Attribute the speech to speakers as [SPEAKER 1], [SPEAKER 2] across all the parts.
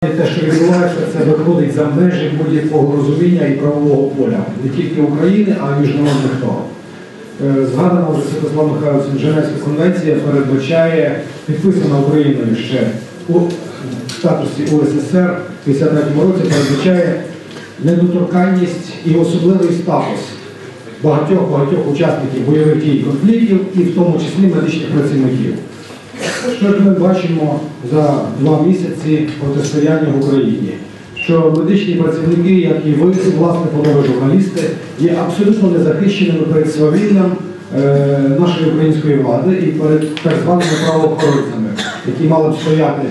[SPEAKER 1] Те, що відбувається, це виходить за межі будь-якого розуміння і правового поля, не тільки України, а й міжнародних норм. Е, Згадана вже Святослав Михайлович Женевська конвенція передбачає, підписана Україною ще у статусі УССР в 53 році, передбачає недоторканність і особливий статус багатьох-багатьох учасників бойових дій конфліктів і в тому числі медичних працівників. Що ми бачимо за два місяці протистояння в Україні? Що медичні працівники, як і ви, власне, панове журналісти, є абсолютно незахищеними перед свавіллям е, нашої української влади і перед так званими правоохоронцями, які мали б стояти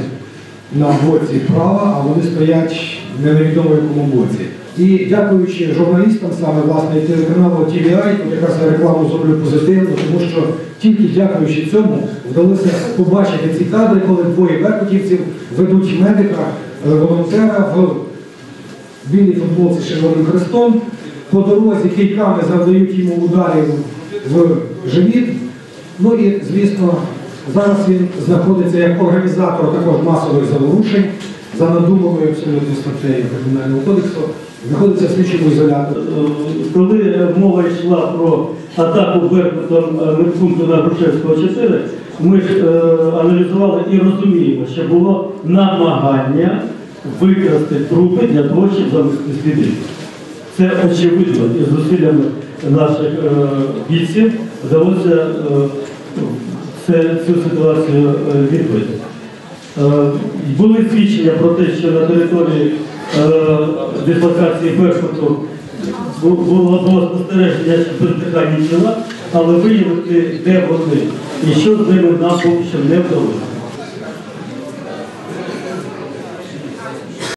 [SPEAKER 1] на боці права, а вони стоять не невідомо в якому боці. І дякуючи журналістам, саме власне телеканалу TVI, тут якраз рекламу зроблю позитивно, тому що тільки дякуючи цьому вдалося побачити ці кадри, коли двоє беркутівців ведуть медика, е, волонтера в білій футболці з червоним хрестом, по дорозі кийками завдають йому ударів в живіт. Ну і, звісно, зараз він знаходиться як організатор також масових заворушень за надуманою абсолютно статтею Кримінального кодексу, знаходиться в слідчому ізоляторі.
[SPEAKER 2] Е, Коли мова йшла про атаку Беркутом медпункту на Грушевського 4, ми ж е, аналізували і розуміємо, що було намагання викрасти трупи для того, щоб замести сліди. Це очевидно і зусиллями наших е, бійців вдалося е, це, цю ситуацію е, відбити. Е, Були свідчення про те, що на території е, дислокації Беркуту було, спостереження що бездиханні тіла, але виявити, де вони і що з ними нам поки що не вдалося.